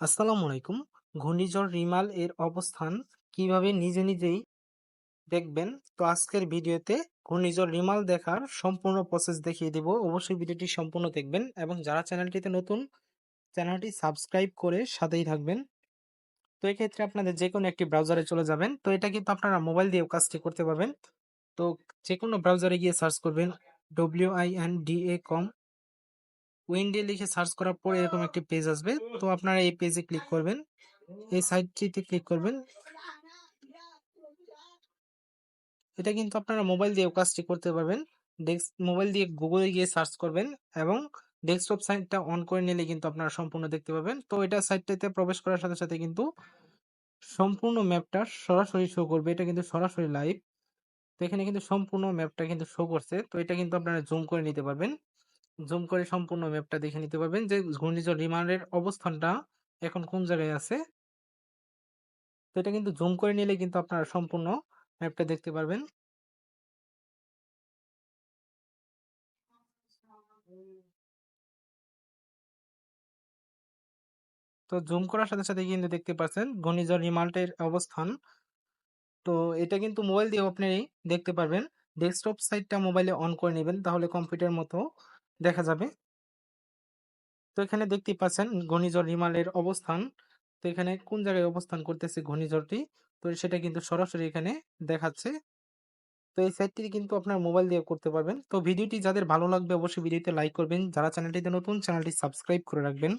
আসসালামু আলাইকুম। ঘূর্ণিঝড় রিমাল এর অবস্থান কীভাবে নিজে নিজেই দেখবেন? তো আজকের ভিডিওতে ঘূর্ণিঝড় রিমাল দেখার সম্পূর্ণ প্রসেস দেখিয়ে দিব। অবশ্যই ভিডিওটি সম্পূর্ণ দেখবেন এবং যারা চ্যানেলটিতে নতুন, চ্যানেলটি সাবস্ক্রাইব করে সাথেই থাকবেন। তো এক্ষেত্রে আপনাদের যে কোনো একটি ব্রাউজারে চলে যাবেন। তো এটা কিন্তু আপনারা মোবাইল দিয়েও কাজটি করতে পারবেন। তো যে কোনো ব্রাউজারে গিয়ে সার্চ করবেন windacom উইন্ডে লিখে সার্চ করার পর এরকম একটি পেজ আসবে। তো আপনারা এই পেজে ক্লিক করবেন। এই সাইটটিতে ক্লিক করবেন। এটা কিন্তু আপনারা মোবাইল দিয়েও কাজটি করতে পারবেন। ডেস্ক, মোবাইল দিয়ে গুগলে গিয়ে সার্চ করবেন এবং ডেস্কটপ সাইটটা অন করে নিলে কিন্তু আপনারা সম্পূর্ণ দেখতে পাবেন। তো এটা সাইটটাতে প্রবেশ করার সাথে সাথে কিন্তু সম্পূর্ণ ম্যাপটা সরাসরি শো করবে। এটা কিন্তু সরাসরি লাইভ তো এখানে কিন্তু সম্পূর্ণ ম্যাপটা কিন্তু শো করছে। তো এটা কিন্তু আপনারা জুম করে নিতে পারবেন। জুম করে সম্পূর্ণ ম্যাপটা দেখে নিতে পারবেন যে ঘূর্ণিঝড় রিমান্ডের অবস্থানটা এখন কোন জায়গায় আছে। তো এটা কিন্তু জুম করে নিলে কিন্তু আপনারা সম্পূর্ণ ম্যাপটা দেখতে পারবেন। তো জুম করার সাথে সাথে কিন্তু দেখতে পাচ্ছেন ঘূর্ণিঝড় রিমাল্টের অবস্থান। তো এটা কিন্তু মোবাইল দিয়ে আপনি দেখতে পারবেন। ডেস্কটপ সাইটটা মোবাইলে অন করে নেবেন তাহলে কম্পিউটার মতো দেখা যাবে। তো এখানে দেখতে পাচ্ছেন ঘূর্ণিঝড় হিমালয়ের অবস্থান। তো এখানে কোন জায়গায় অবস্থান করতেছে ঘূর্ণিঝড়টি? তো সেটা কিন্তু সরাসরি এখানে দেখাচ্ছে। তো এই সাইটটি কিন্তু আপনার মোবাইল দিয়ে করতে পারবেন। তো ভিডিওটি যাদের ভালো লাগবে অবশ্যই ভিডিওতে লাইক করবেন। যারা চ্যানেলটিতে নতুন, চ্যানেলটি সাবস্ক্রাইব করে রাখবেন।